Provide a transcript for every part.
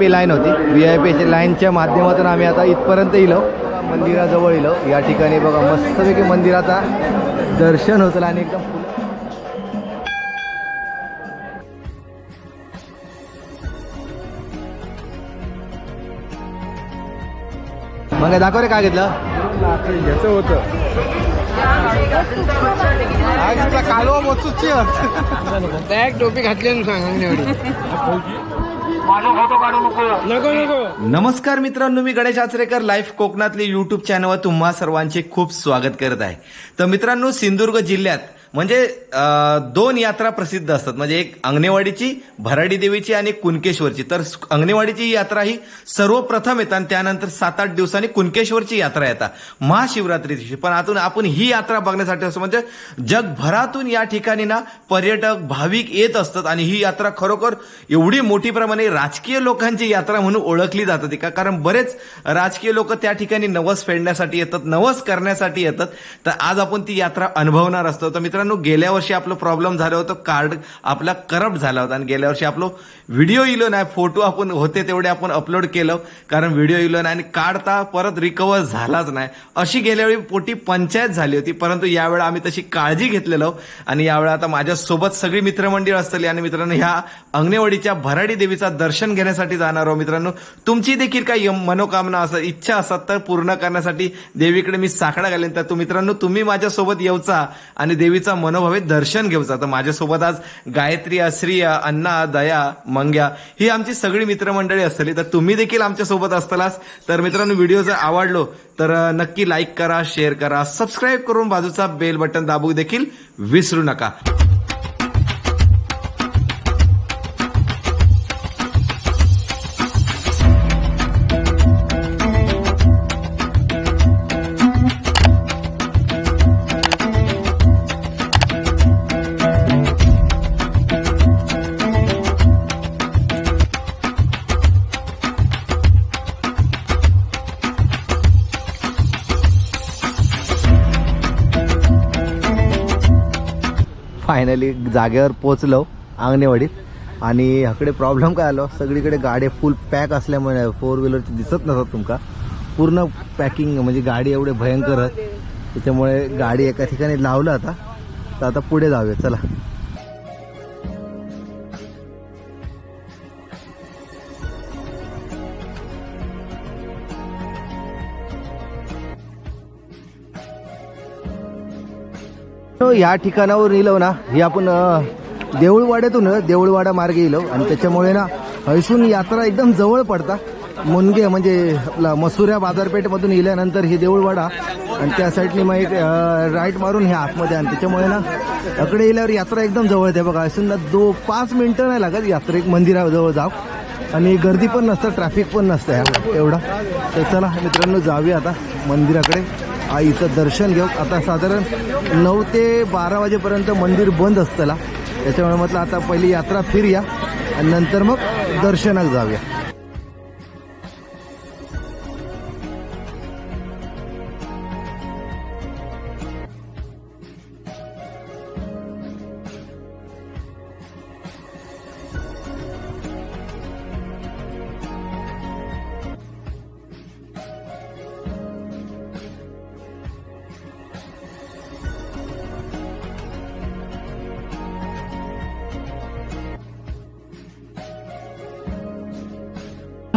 P line होती. V I पीची लाईनच्या माध्यमातून आम्ही आता इथपर्यंत इलो. मंदिराजवळ इलो. या ठिकाणी बघा मस्तपैकी मंदिराचा दर्शन होतं आणि एकदम मग दाखव रे काय घेतलं? ह्याचं होतं. कालवा मसूची बॅग टोपी घातली सांग नमस्कार मित्रांनो मी गणेश आचरेकर लाईव्ह कोकणातले युट्यूब चॅनलवर तुम्हा सर्वांचे खूप स्वागत करत आहे. तर मित्रांनो सिंधुदुर्ग जिल्ह्यात म्हणजे दोन यात्रा प्रसिद्ध असतात. म्हणजे एक अंगणेवाडीची भराडी देवीची आणि कुणकेश्वरची. तर अंगणेवाडीची ही यात्रा ही सर्वप्रथम येतात आणि त्यानंतर सात आठ दिवसांनी कुणकेश्वरची यात्रा येतात. महाशिवरात्री दिवशी पण आतून आपण ही यात्रा बघण्यासाठी असं म्हणजे जगभरातून या ठिकाणी ना पर्यटक भाविक येत असतात आणि ही यात्रा खरोखर एवढी मोठी प्रमाणे राजकीय लोकांची यात्रा म्हणून ओळखली जाते का कारण बरेच राजकीय लोक त्या ठिकाणी नवस फेडण्यासाठी येतात नवस करण्यासाठी येतात. तर आज आपण ती यात्रा अनुभवणार असतो. तर मित्र मित्रांनो गेल्या वर्षी आपलं प्रॉब्लेम झालं होतं कार्ड आपला करप्ट झाला होता. आणि गेल्या वर्षी आपलं व्हिडिओ इलो नाही फोटो आपण होते तेवढे आपण अपलोड केलं. कारण व्हिडिओ इलो नाही आणि कार्ड परत रिकवर झालाच नाही. अशी गेल्या वेळी पोटी पंचायत झाली होती. परंतु यावेळी आम्ही तशी काळजी घेतलेलो. आणि यावेळी आता माझ्यासोबत सगळी मित्रमंडळी असतली. आणि मित्रांनो ह्या अंगणेवाडीच्या भराडी देवीचा दर्शन घेण्यासाठी जाणार आहोत मित्रांनो. तुमची देखील काही मनोकामना असं इच्छा असतात तर पूर्ण करण्यासाठी देवीकडे मी साखळा घालेन. तर मित्रांनो तुम्ही माझ्यासोबत येऊचा आणि देवीचा मनोभावे दर्शन घेऊचा तर माझ्यासोबत आज गायत्री श्रिया अण्णा दया मंग्या ही आमची सगळी मित्रमंडळी असतली तर तुम्ही देखील आमच्यासोबत असतालाच. तर मित्रांनो व्हिडिओ जर आवडलो तर नक्की लाईक करा शेअर करा. सबस्क्राईब करून बाजूचा बेल बटन दाबू देखील विसरू नका. फायनली जागेवर पोचलो अंगणेवाडीत आणि ह्याकडे प्रॉब्लेम काय आलो? सगळीकडे गाड्या फुल पॅक असल्यामुळे फोर व्हीलरची दिसत नसत तुमका. पूर्ण पॅकिंग म्हणजे गाडी एवढे भयंकर त्याच्यामुळे गाडी एका ठिकाणी लावलं आता. तर आता पुढे जाऊया. चला. तो या ठिकाणावर इलो ना हे आपण देऊळवाड्यातून देऊळवाडा मार्गे इलो आणि त्याच्यामुळे ना हैसून यात्रा एकदम जवळ पडता. मुनगे म्हणजे आपला मसुऱ्या बाजारपेठमधून इल्यानंतर ही देऊळवाडा. आणि त्या साईडनी मग एक राईट मारून हे आतमध्ये आणि त्याच्यामुळे ना अकडे इल्यावर यात्रा एकदम जवळ येते. बघा हैसून ना दो पाच मिनटं नाही लागत यात्रेक मंदिराजवळ जाऊ. आणि गर्दी पण नसतं ट्रॅफिक पण नसतं ह्या एवढा. तर चला मित्रांनो जाऊया आता मंदिराकडे. आईचं दर्शन घेऊ आता साधारण नऊ ते बारा वाजेपर्यंत मंदिर बंद असतला. त्याच्यामुळे म्हटलं आता पहिली यात्रा फिरूया आणि नंतर मग दर्शनाक जाऊया.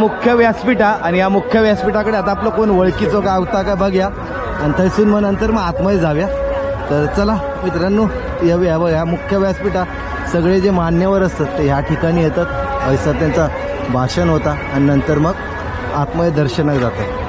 मुख्य व्यासपीठा आणि या मुख्य व्यासपीठाकडे आता आपलं कोण ओळखीचं गावता का बघूया. आणि थैसून मग नंतर मग आतमध्ये जाऊया. तर चला मित्रांनो या या मुख्य व्यासपीठा. सगळे जे मान्यवर असतात ते ह्या ठिकाणी येतात. ऐसा त्यांचा भाषण होता आणि नंतर मग आतमध्ये दर्शनाक जातात.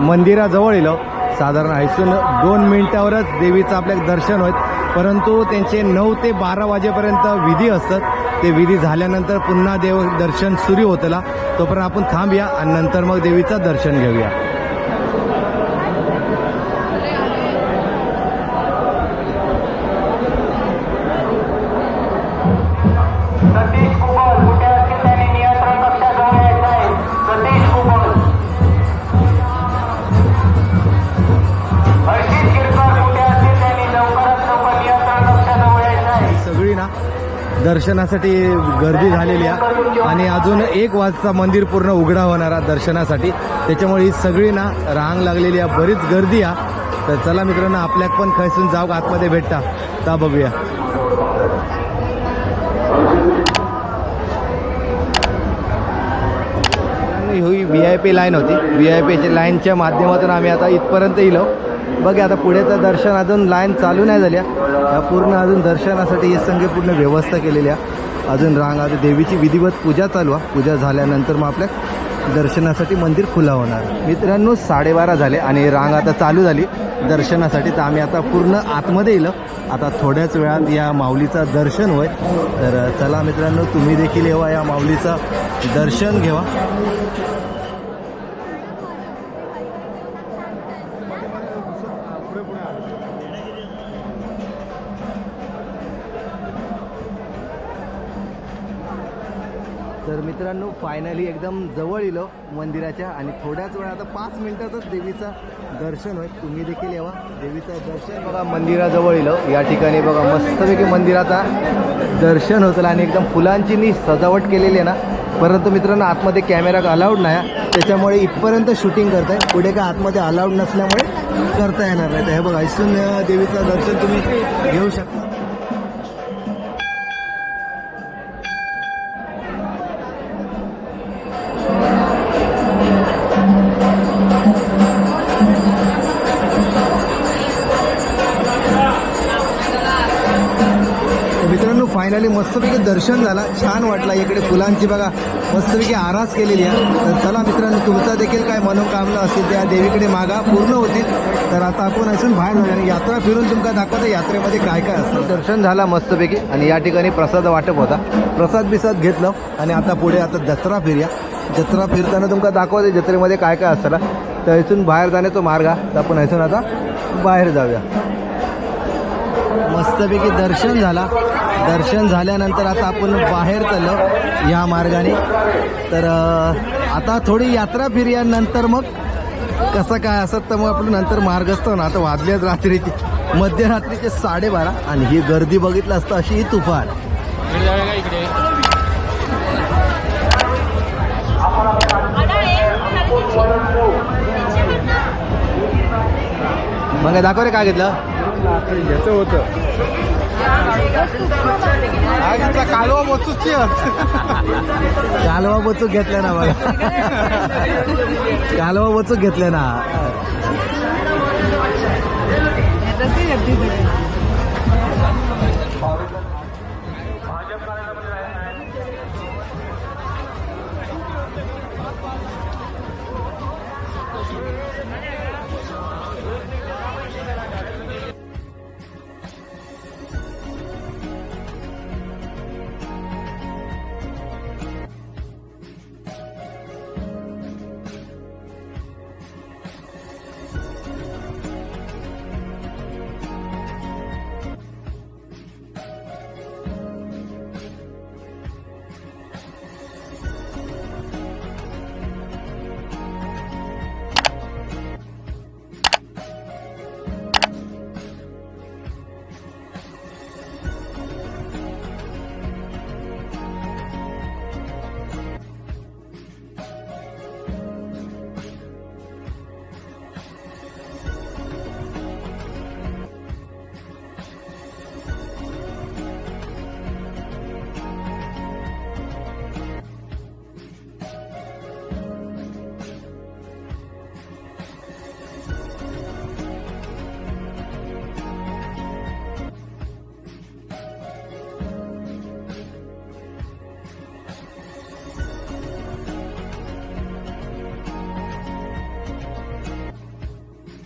मंदिराजवळ येलो हो. साधारण हैसून दोन मिनिटावरच देवीचं आपल्याला दर्शन होत परंतु त्यांचे नऊ ते बारा वाजेपर्यंत विधी असतात. ते विधी झाल्यानंतर पुन्हा देव दर्शन सुरू होतला. तोपर्यंत आपण थांबूया आणि नंतर मग देवीचं दर्शन घेऊया. दर्शनासाठी गर्दी झालेली आहे. आणि अजून एक वाजता मंदिर पूर्ण उघडा होणार आहे दर्शनासाठी. त्याच्यामुळे ही सगळी ना रांग लागलेली आहे. बरीच गर्दी आहे. तर चला मित्रांनो आपल्याक पण खैसून जाऊ आतमध्ये भेटता. ता बघूया. ही व्ही आय पी लाईन होती. व्ही आय पीच्या लाईनच्या माध्यमातून आम्ही आता इथपर्यंत येलो बघा आता पुढे तर दर्शन अजून लाईन चालू नाही झाल्या या पूर्ण अजून दर्शनासाठी ही संघ पूर्ण व्यवस्था केलेली आहे. अजून रांग आता देवीची विधिवत पूजा चालू आहे. पूजा झाल्यानंतर मग आपल्या दर्शनासाठी मंदिर खुला होणार. मित्रांनो साडेबारा झाले आणि रांग आता चालू झाली. दर्शनासाठी तर आम्ही आता पूर्ण आतमध्ये येलो. आता थोड्याच वेळात या माऊलीचं दर्शन होय. तर चला मित्रांनो तुम्ही देखील येवा या माऊलीचं दर्शन घेवा. तर मित्रांनो फायनली एकदम जवळ इलो मंदिराच्या आणि थोड्याच वेळा आता पाच मिनिटातच देवीचं दर्शन होईल. तुम्ही देखील येवा. देवीचं दर्शन बघा मंदिराजवळ इलो. या ठिकाणी बघा मस्तपैकी मंदिराचा दर्शन होतं आणि एकदम फुलांची नी सजावट केलेली आहे ना. परंतु मित्रांनो आतमध्ये कॅमेरा अलाउड नाही त्याच्यामुळे इथपर्यंत शूटिंग करताय. पुढे काय आतमध्ये अलाउड नसल्यामुळे करता येणार नाही. तर हे बघा इथून देवीचं दर्शन तुम्ही घेऊ शकता. फायनली मस्तपैकी दर्शन झाला. छान वाटला. इकडे फुलांची बघा मस्तपैकी आरास केलेली आहे. तर चला मित्रांनो तुमचा देखील काय मनोकामना असेल त्या देवीकडे मागा. पूर्ण होतील. तर आता आपण असून बाहेर जाऊया आणि यात्रा फिरून तुमका दाखवता यात्रेमध्ये काय काय असतं. दर्शन झाला मस्तपैकी आणि या ठिकाणी प्रसाद वाटप होता. प्रसाद बिसाद घेतलं आणि आता पुढे आता जत्रा फिरूया. जत्रा फिरताना तुमका दाखवते जत्रेमध्ये काय काय असतं तर इथून बाहेर जाण्याचा मार्ग तर आपण इथून आता बाहेर जाऊया. मस्तपैकी दर्शन झाला. दर्शन झाल्यानंतर आता आपण बाहेर चाललो या मार्गाने. तर आता थोडी यात्रा फिर्यानंतर मग कसं काय असत तर मग आपण नंतर मार्ग असतो ना आता वाजल्याच रात्रीची मध्यरात्रीचे साडेबारा आणि ही गर्दी बघितलं असतं अशी ही तुफान. मग दाखव रे काय घेतलं? याचं होतं. कालवा मसूची कालवा बचूक घेतल्या ना बघा कालवा बचूक घेतल्या ना.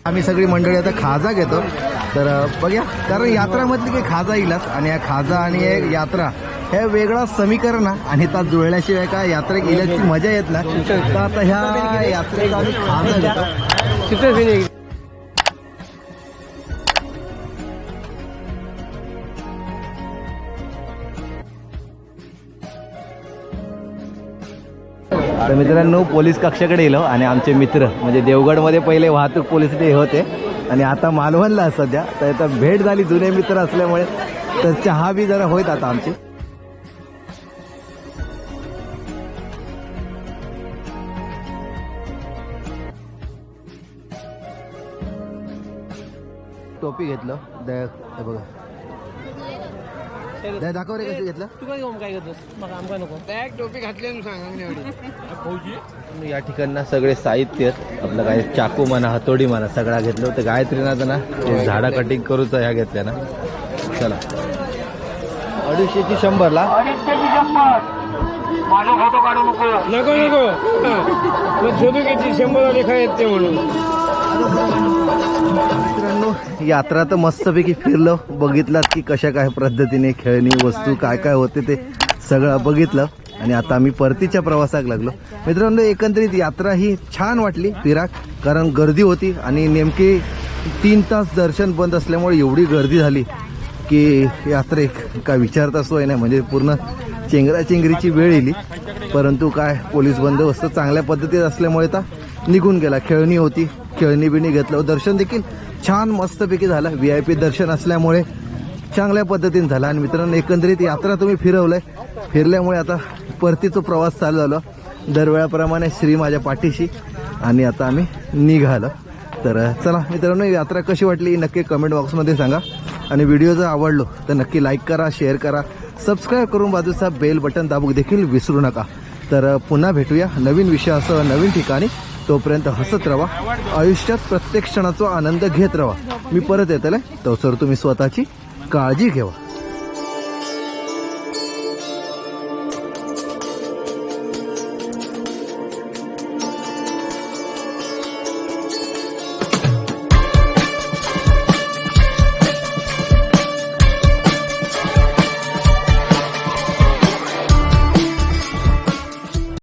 आम्ही सगळी मंडळी आता खाजा घेतो. तर अ, बघूया. कारण यात्रामधली काही खाजा येईलच आणि या खाजा आणि यात्रा हे वेगळा समीकरण आणि त्यात जुळल्याशिवाय का यात्रेत गेल्याची मजा येत ना तर आता ह्या यात्रेचा आम्ही खाजा घेतो. तर मित्रांनो पोलीस कक्षाकडे गेलो आणि आमचे मित्र म्हणजे देवगडमध्ये पहिले वाहतूक पोलीस ते होते. आणि आता मालवणला सध्या. तर आता भेट झाली जुने मित्र असल्यामुळे तर चहा बी जरा होईत आता आमची. टोपी घेतलं. दया बघा. दया दाखव रे कसं घेतलं? तू काय काय घेतोस मग आमका नको. एक टोपी घातली सांग या ठिकाणना सगळे साहित्य. आपलं काय चाकू म्हणा हतोडी म्हणा सगळा घेतलं होतं. गायत्रीनाथ ना ते झाडा कटिंग करूच ह्या घेतल्या ना. चला. अडीचशेची शंभरला माझा फोटो काढू नको. नको नको. हा. शोधू किती शंभर लेखा येते म्हणून. मित्रांनो यात्रा तर मस्तपैकी फिरलो. बघितलात की कशा काय पद्धतीने खेळणी वस्तू काय काय होते ते सगळं बघितलं. आणि आता आम्ही परतीच्या प्रवासाक लागलो. मित्रांनो एकंदरीत यात्रा ही छान वाटली फिराक कारण गर्दी होती आणि नेमकी तीन तास दर्शन बंद असल्यामुळे एवढी गर्दी झाली की यात्रेक काय विचारता सोय नाही. म्हणजे पूर्ण चेंगराचेंगरीची वेळ येली. परंतु काय पोलीस बंदोबस्त चांगल्या पद्धतीत असल्यामुळे आता निघून गेला. खेळणी होती खेळणी बिणी घेतलं. दर्शन देखील छान मस्तपैकी झालं. व्ही आय पी दर्शन असल्यामुळे चांगल्या पद्धतीने झालं. आणि मित्रांनो एकंदरीत यात्रा तुम्ही फिरवलंय. फिरल्यामुळे आता परतीचा प्रवास चालू झाला. दरवेळाप्रमाणे श्री माझ्या पाठीशी. आणि आता आम्ही निघालो. तर चला मित्रांनो यात्रा कशी वाटली नक्की कमेंट बॉक्समध्ये सांगा. आणि व्हिडिओ जर आवडलो तर नक्की लाईक करा शेअर करा. सबस्क्राईब करून बाजूचा बेल बटन दाबूक देखील विसरू नका. तर पुन्हा भेटूया नवीन विषयासह नवीन ठिकाणी. तोपर्यंत हसत राहा आयुष्यात प्रत्येक क्षणाचा आनंद घेत राहा मी परत येतले तो सर तुम्ही स्वतःची काळजी घेवा.